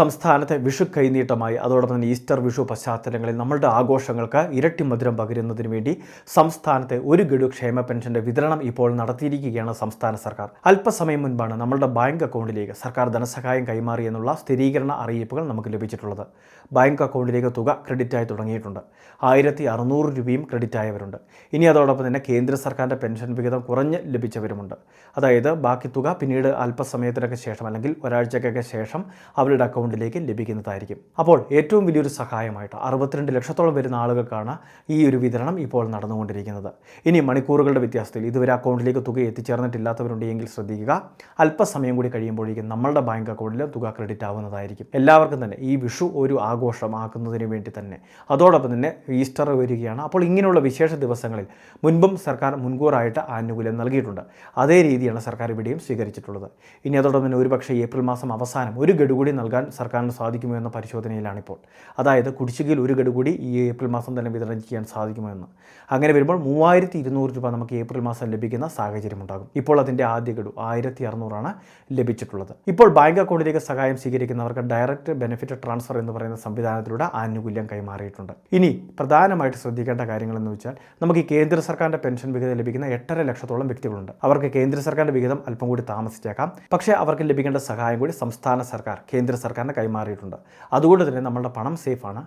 സംസ്ഥാനത്തെ വിഷു കൈനീട്ടമായി അതോടൊപ്പം തന്നെ ഈസ്റ്റർ വിഷു പശ്ചാത്തലങ്ങളിൽ നമ്മളുടെ ആഘോഷങ്ങൾക്ക് ഇരട്ടി മധുരം പകരുന്നതിന് വേണ്ടി സംസ്ഥാനത്തെ ഒരു ഗഡു ക്ഷേമ പെൻഷന്റെ വിതരണം ഇപ്പോൾ നടത്തിയിരിക്കുകയാണ് സംസ്ഥാന സർക്കാർ. അല്പസമയം മുൻപാണ് നമ്മളുടെ ബാങ്ക് അക്കൗണ്ടിലേക്ക് സർക്കാർ ധനസഹായം കൈമാറി എന്നുള്ള സ്ഥിരീകരണ അറിയിപ്പുകൾ നമുക്ക് ലഭിച്ചിട്ടുള്ളത്. ബാങ്ക് അക്കൗണ്ടിലേക്ക് തുക ക്രെഡിറ്റായി തുടങ്ങിയിട്ടുണ്ട്. ആയിരത്തി അറുന്നൂറ് രൂപയും ക്രെഡിറ്റായവരുണ്ട്. ഇനി അതോടൊപ്പം തന്നെ കേന്ദ്ര സർക്കാരിന്റെ പെൻഷൻ വിഹിതം കുറഞ്ഞ് ലഭിച്ചവരുമുണ്ട്. അതായത് ബാക്കി തുക പിന്നീട് അല്പസമയത്തിനൊക്കെ ശേഷം അല്ലെങ്കിൽ ഒരാഴ്ചക്കൊക്കെ ശേഷം അവരുടെ അക്കൗണ്ടിലേക്ക് ലഭിക്കുന്നതായിരിക്കും. അപ്പോൾ ഏറ്റവും വലിയൊരു സഹായമായിട്ട് അറുപത്തിരണ്ട് ലക്ഷത്തോളം വരുന്ന ആളുകൾക്കാണ് ഈ ഒരു വിതരണം ഇപ്പോൾ നടന്നുകൊണ്ടിരിക്കുന്നത്. ഇനി മണിക്കൂറുകളുടെ വ്യത്യാസത്തിൽ ഇതുവരെ അക്കൗണ്ടിലേക്ക് തുക എത്തിച്ചേർന്നിട്ടില്ലാത്തവരുണ്ടെങ്കിൽ ശ്രദ്ധിക്കുക. അല്പസമയം കൂടി കഴിയുമ്പോഴേക്കും നമ്മളുടെ ബാങ്ക് അക്കൗണ്ടിൽ തുക ക്രെഡിറ്റ് ആവുന്നതായിരിക്കും. എല്ലാവർക്കും തന്നെ ഈ വിഷു ഒരു ആഘോഷമാക്കുന്നതിന് വേണ്ടി തന്നെ. അതോടൊപ്പം തന്നെ ഈസ്റ്റർ വരികയാണ്. അപ്പോൾ ഇങ്ങനെയുള്ള വിശേഷ ദിവസങ്ങളിൽ മുൻപും സർക്കാർ മുൻകൂറായിട്ട് ആനുകൂല്യം നൽകിയിട്ടുണ്ട്. അതേ രീതിയാണ് സർക്കാർ ഇവിടെയും സ്വീകരിച്ചിട്ടുള്ളത്. ഇനി അതോടൊപ്പം തന്നെ ഒരുപക്ഷേ ഏപ്രിൽ മാസം അവസാനം ഒരു ഗഡു കൂടി നൽകാൻ സർക്കാരിന് സാധിക്കുമോ എന്ന പരിശോധനയിലാണിപ്പോൾ. അതായത് കുടിശ്ശികയിൽ ഒരു ഗഡു കൂടി ഈ ഏപ്രിൽ മാസം തന്നെ വിതരണം ചെയ്യാൻ സാധിക്കുമോ എന്ന്. അങ്ങനെ വരുമ്പോൾ മൂവായിരത്തി ഇരുന്നൂറ് രൂപ നമുക്ക് ഏപ്രിൽ മാസം ലഭിക്കുന്ന സാഹചര്യമുണ്ടാകും ഇപ്പോൾ അതിന്റെ ആദ്യ ഗഡു ആയിരത്തി അറുന്നൂറാണ് ലഭിച്ചിട്ടുള്ളത്. ഇപ്പോൾ ബാങ്ക് അക്കൗണ്ടിലേക്ക് സഹായം സ്വീകരിക്കുന്നവർക്ക് ഡയറക്റ്റ് ബെനിഫിറ്റ് ട്രാൻസ്ഫർ എന്ന് പറയുന്ന സംവിധാനത്തിലൂടെ ആനുകൂല്യം കൈമാറിയിട്ടുണ്ട്. ഇനി പ്രധാനമായിട്ട് ശ്രദ്ധിക്കേണ്ട കാര്യങ്ങൾ എന്ന് വെച്ചാൽ നമുക്ക് കേന്ദ്ര സർക്കാരിന്റെ പെൻഷൻ വിഹിതം ലഭിക്കുന്ന എട്ടര ലക്ഷത്തോളം വ്യക്തികളുണ്ട്. അവർക്ക് കേന്ദ്ര സർക്കാരിന്റെ വിഹിതം അല്പം കൂടി താമസിച്ചേക്കാം. പക്ഷേ അവർക്ക് ലഭിക്കേണ്ട സഹായം കൂടി സംസ്ഥാന സർക്കാർ കേന്ദ്ര സർക്കാരിന് കൈമാറിയിട്ടുണ്ട്. അതുകൊണ്ട് തന്നെ നമ്മളുടെ പണം സേഫാണ്.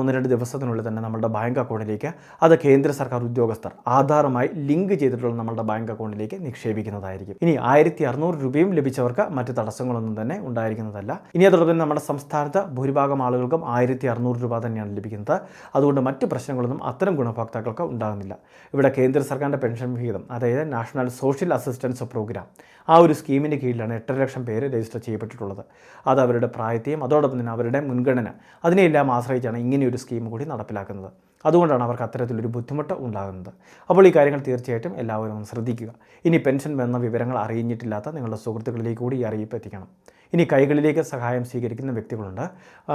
ഒന്ന് രണ്ട് ദിവസത്തിനുള്ളിൽ തന്നെ നമ്മുടെ ബാങ്ക് അക്കൗണ്ടിലേക്ക് അത് കേന്ദ്ര സർക്കാർ ഉദ്യോഗസ്ഥർ ആധാറുമായി ലിങ്ക് ചെയ്തിട്ടുള്ള നമ്മുടെ ബാങ്ക് അക്കൗണ്ടിലേക്ക് നിക്ഷേപിക്കുന്നതായിരിക്കും. ഇനി ആയിരത്തി അറുന്നൂറ് രൂപയും ലഭിച്ചവർക്ക് മറ്റ് തടസ്സങ്ങളൊന്നും തന്നെ ഉണ്ടായിരിക്കുന്നതല്ല. ഇനി അതോടൊപ്പം നമ്മുടെ സംസ്ഥാനത്ത് ഭൂരിഭാഗം ആളുകൾക്കും ആയിരത്തി അറുന്നൂറ് രൂപ തന്നെയാണ് ലഭിക്കുന്നത്. അതുകൊണ്ട് മറ്റ് പ്രശ്നങ്ങളൊന്നും അത്തരം ഗുണഭോക്താക്കൾക്ക് ഉണ്ടാകുന്നില്ല. ഇവിടെ കേന്ദ്ര സർക്കാരിന്റെ പെൻഷൻ വിഹിതം അതായത് നാഷണൽ സോഷ്യൽ അസിസ്റ്റൻസ് പ്രോഗ്രാം ആ ഒരു സ്കീമിന്റെ കീഴിലാണ് എട്ടര ലക്ഷം പേര് രജിസ്റ്റർ ചെയ്യപ്പെട്ടിട്ടുള്ളത്. അത് അവരുടെ പ്രായത്തെയും അതോടൊപ്പം തന്നെ അവരുടെ മുൻഗണന അതിനെയെല്ലാം ആശ്രയിച്ചാണ് ഇങ്ങനെയൊരു സ്കീം കൂടി നടപ്പിലാക്കുന്നത്. അതുകൊണ്ടാണ് അവർക്ക് അത്തരത്തിലൊരു ബുദ്ധിമുട്ട് ഉണ്ടാകുന്നത്. അപ്പോൾ ഈ കാര്യങ്ങൾ തീർച്ചയായിട്ടും എല്ലാവരും ശ്രദ്ധിക്കുക. ഇനി പെൻഷൻ വന്ന വിവരങ്ങൾ അറിയിഞ്ഞിട്ടില്ലാത്ത നിങ്ങളുടെ സുഹൃത്തുക്കളിലേക്ക് കൂടി ഈ അറിയിപ്പ് എത്തിക്കണം. ഇനി കൈകളിലേക്ക് സഹായം സ്വീകരിക്കുന്ന വ്യക്തികളുണ്ട്.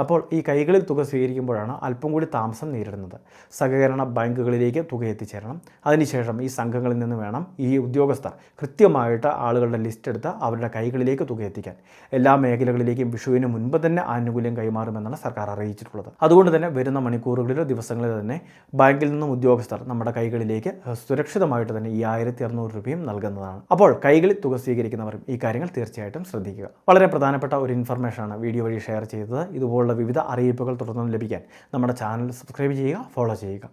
അപ്പോൾ ഈ കൈകളിൽ തുക സ്വീകരിക്കുമ്പോഴാണ് അല്പം കൂടി താമസം നേരിടുന്നത്. സഹകരണ ബാങ്കുകളിലേക്ക് തുക എത്തിച്ചേരണം. അതിനുശേഷം ഈ സംഘങ്ങളിൽ നിന്ന് വേണം ഈ ഉദ്യോഗസ്ഥർ കൃത്യമായിട്ട് ആളുകളുടെ ലിസ്റ്റ് എടുത്ത് അവരുടെ കൈകളിലേക്ക് തുക എത്തിക്കാൻ. എല്ലാ മേഖലകളിലേക്കും വിഷുവിന് മുൻപ് തന്നെ ആനുകൂല്യം കൈമാറുമെന്നാണ് സർക്കാർ അറിയിച്ചിട്ടുള്ളത്. അതുകൊണ്ട് തന്നെ വരുന്ന മണിക്കൂറുകളിലോ ദിവസങ്ങളിലോ തന്നെ ബാങ്കിൽ നിന്നും ഉദ്യോഗസ്ഥർ നമ്മുടെ കൈകളിലേക്ക് സുരക്ഷിതമായിട്ട് തന്നെ ഈ ആയിരത്തി അറുന്നൂറ് രൂപയും നൽകുന്നതാണ്. അപ്പോൾ കൈകളിൽ തുക സ്വീകരിക്കുന്നവരും ഈ കാര്യങ്ങൾ തീർച്ചയായിട്ടും ശ്രദ്ധിക്കുക. വളരെ പ്രധാനപ്പെട്ട ഒരു ഇൻഫർമേഷനാണ് വീഡിയോ വഴി ഷെയർ ചെയ്തത്. ഇതുപോലുള്ള വിവിധ അറിയിപ്പുകൾ തുടർന്നും ലഭിക്കാൻ നമ്മുടെ ചാനൽ സബ്സ്ക്രൈബ് ചെയ്യുക ഫോളോ ചെയ്യുക.